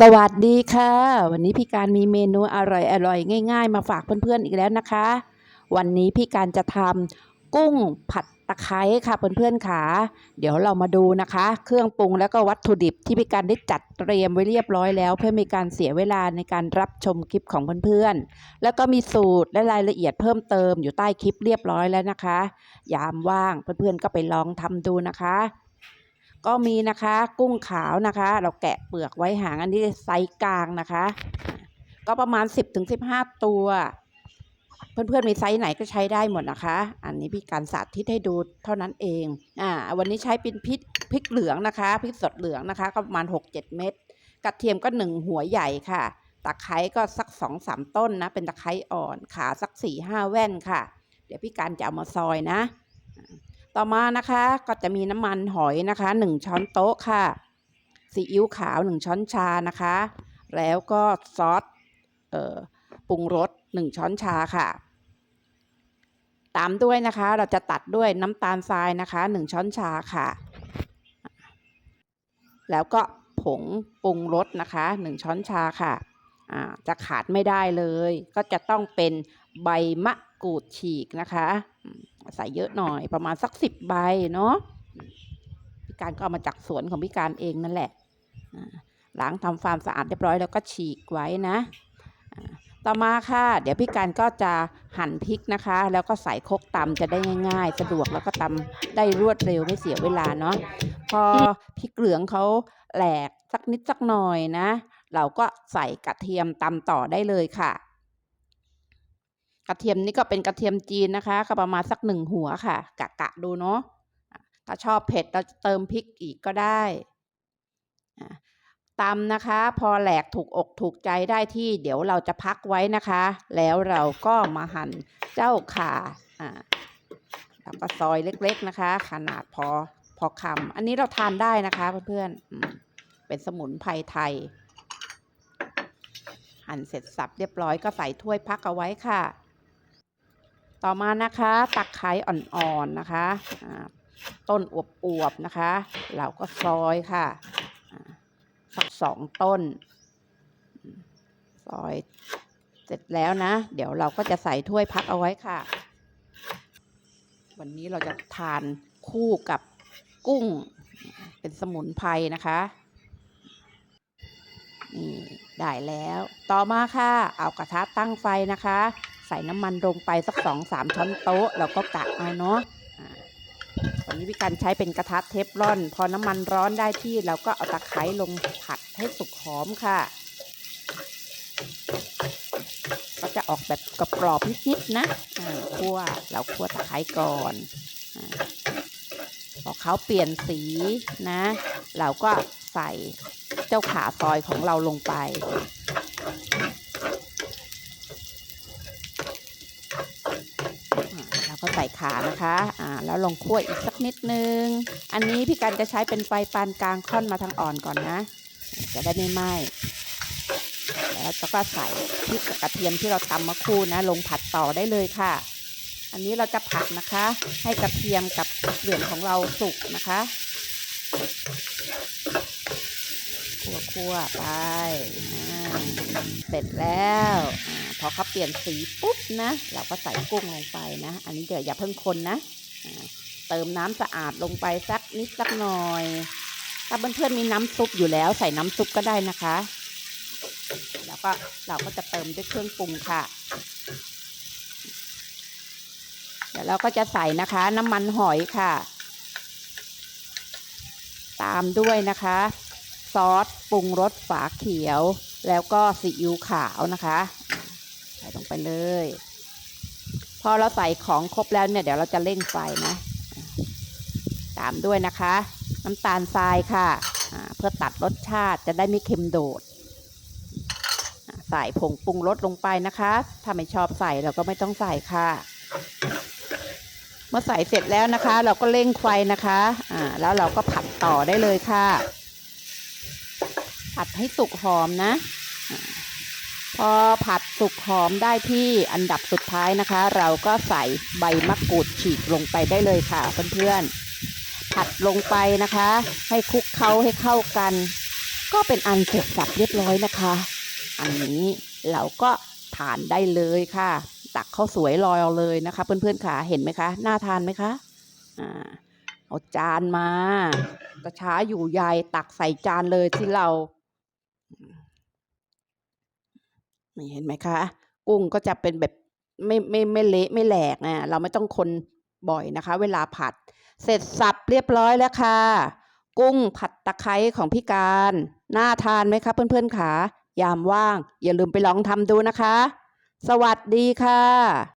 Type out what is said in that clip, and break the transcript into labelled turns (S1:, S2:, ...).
S1: สวัสดีค่ะ วันนี้พี่การมีเมนูอร่อยๆง่าย ๆ มาฝากเพื่อนๆอีกแล้วนะคะ วันนี้พี่การจะทำกุ้งผัดตะไคร้ค่ะเพื่อนๆค่ะเดี๋ยวเรามาดูนะคะ เครื่องปรุงแล้วก็วัตถุดิบที่พี่การได้จัดเตรียมไว้เรียบร้อยแล้ว เพื่อไมีการเสียเวลาในการรับชมคลิปของเพื่อนๆแล้วก็มีสูตรและรายละเอียดเพิ่มเติมอยู่ใต้คลิปเรียบร้อยแล้วนะคะ ยามว่างเพื่อนๆก็ไปลองทำดูนะคะ ก็มีนะคะ กุ้งขาวนะคะ เราแกะเปลือกไว้หางอันนี้ไซส์กลางนะคะ ก็ประมาณ 10-15 ตัว เพื่อนๆมีไซส์ไหนก็ใช้ได้หมดนะคะ อันนี้พี่การสาธิตให้ดูเท่านั้นเองอ่าวันนี้ใช้เป็นพริกพริกเหลืองนะคะพริกสดเหลืองนะคะ ก็ประมาณ 6-7 เม็ดกระเทียมก็1หัวใหญ่ค่ะ ตะไคร้ก็สัก2-3ต้นนะ เป็นตะไคร้อ่อน ขาสัก4-5แว่นค่ะ เดี๋ยวพี่การจะเอามาซอยนะ ต่อมานะคะก็จะมีน้ำมันหอยนะคะ 1 ช้อนโต๊ะค่ะซีอิ๊วขาว 1 ช้อนชานะคะ แล้วก็ซอสเอ่อปรุงรส 1 ช้อนชาค่ะ ตามด้วยนะคะ เราจะตัดด้วยน้ำตาลทรายนะคะ 1 ช้อนชาค่ะ แล้วก็ผงปรุงรสนะคะ 1 ช้อนชาค่ะอ่าจะขาดไม่ได้เลย ก็จะต้องเป็นใบมะกรูดฉีกนะคะ ใส่เยอะหน่อยประมาณสักสิบใบเนาะพี่การก็เอามาจากสวนของพี่การเองนั่นแหละล้างทำความสะอาดเรียบร้อยแล้วก็ฉีกไว้นะต่อมาค่ะ เดี๋ยวพี่การก็จะหั่นพริกนะคะ แล้วก็ใส่คกตำจะได้ง่ายๆ สะดวกแล้วก็ตำได้รวดเร็วไม่เสียเวลาเนาะพอพริกเหลืองเขาแหลกสักนิดสักหน่อยนะ เราก็ใส่กระเทียมตำต่อได้เลยค่ะ กระเทียมนี่ก็เป็นกระเทียมจีนนะคะก็ประมาณสักหนึ่งหัวค่ะ กะกะดูเนาะถ้าชอบเผ็ดเราจะเติมพริกอีกก็ได้ตำนะคะ พอแหลกถูกอกถูกใจได้ที่ เดี๋ยวเราจะพักไว้นะคะ แล้วเราก็มาหั่นเจ้าข่าอ่าแล้วก็ซอยเล็กๆนะคะ ขนาดพอพอคำอันนี้เราทานได้นะคะเพื่อนๆเป็นสมุนไพรไทย หั่นเสร็จสับเรียบร้อยก็ใส่ถ้วยพักเอาไว้ค่ะ ต่อมานะคะ ตักไคร้อ่อนๆนะคะ ต้นอวบๆนะคะ เราก็ซอยค่ะอ่าสักสองต้น ซอยเสร็จแล้วนะ เดี๋ยวเราก็จะใส่ถ้วยพักเอาไว้ค่ะ วันนี้เราจะทานคู่กับกุ้ง เป็นสมุนไพรนะคะนี่ได้แล้ว ต่อมาค่ะ เอากระทะตั้งไฟนะคะ ใส่น้ำมันลงไปสักสองสามช้อนโต๊ะแล้วก็กะเอาเนาะอ่าวันนี้พี่การใช้เป็นกระทะเทฟลอน พอน้ำมันร้อนได้ที่เราก็เอาตะไคร้ลงผัดให้สุกหอมค่ะ ก็จะออกแบบกรอบๆนิดๆนะคั่วเราคั่วตะไคร้ก่อนอพอเขาเปลี่ยนสีนะ เราก็ใส่เจ้าขาซอยของเราลงไป อ่าแล้วก็ใส่ขานะคะอ่าแล้วลงคั่วอีกสักนิดนึง อันนี้พี่กันจะใช้เป็นไฟปานกลางค่อนมาทางอ่อนก่อนนะ จะได้ไม่ไหม้แล้วก็ใส่พริกกระเทียมที่เราตำมาคู่นะ ลงผัดต่อได้เลยค่ะ อันนี้เราจะผัดนะคะ ให้กระเทียมกับเหลืองของเราสุกนะคะคั่วๆไปเสร็จแล้ว อาพอเขาเปลี่ยนสีปุ๊บนะ เราก็ใส่กุ้งลงไปนะ อันนี้เดี๋ยวอย่าเพิ่งคนนะเติมน้ำสะอาดลงไปสักนิดสักหน่อย ถ้าเพื่อนๆมีน้ำซุปอยู่แล้วใส่น้ำซุปก็ได้นะคะ แล้วก็เราก็จะเติมด้วยเครื่องปรุงค่ะ เดี๋ยวเราก็จะใส่นะคะ น้ำมันหอยค่ะ ตามด้วยนะคะ ซอสปรุงรสฝาเขียว แล้วก็ซีอิ๊วขาวนะคะ ส่ลงไปเลย พอเราใส่ของครบแล้วเนี่ยเดี๋ยวเราจะเร่งไฟนะ ตามด้วยนะคะ น้ำตาลทรายค่ะ เพื่อตัดรสชาติจะได้ไม่เค็มโดด ใส่ผงปรุงรสลงไปนะคะ ถ้าไม่ชอบใส่เราก็ไม่ต้องใส่ค่ะ เมื่อใส่เสร็จแล้วนะคะ เราก็เร่งไฟนะคะแล้วเราก็ผัดต่อได้เลยค่ะผัดให้สุกหอมนะ พอผัดสุกหอมได้ที่อันดับสุดท้ายนะคะ เราก็ใส่ใบมะกรูดฉีกลงไปได้เลยค่ะเพื่อนๆผัดลงไปนะคะ ให้คลุกเคล้าให้เข้ากัน ก็เป็นอันเสร็จสับเรียบร้อยนะคะ อันนี้เราก็ทานได้เลยค่ะ ตักข้าวสวยรอยเลยนะคะ เพื่อนๆค่ะเห็นไหมคะน่าทานไหมคะอ่าเอาจานมากระช้าอยู่ใหญ่ตักใส่จานเลยที่เรา นี่เห็นไหมคะ กุ้งก็จะเป็นแบบไม่ไม่ไม่เละไม่แหลกนะเราไม่ต้องคนบ่อยนะคะ เวลาผัด เสร็จสับเรียบร้อยแล้วค่ะ กุ้งผัดตะไคร้ของพี่การน่าทานไหมคะเพื่อนๆค่ะยามว่าง อย่าลืมไปลองทำดูนะคะ สวัสดีค่ะ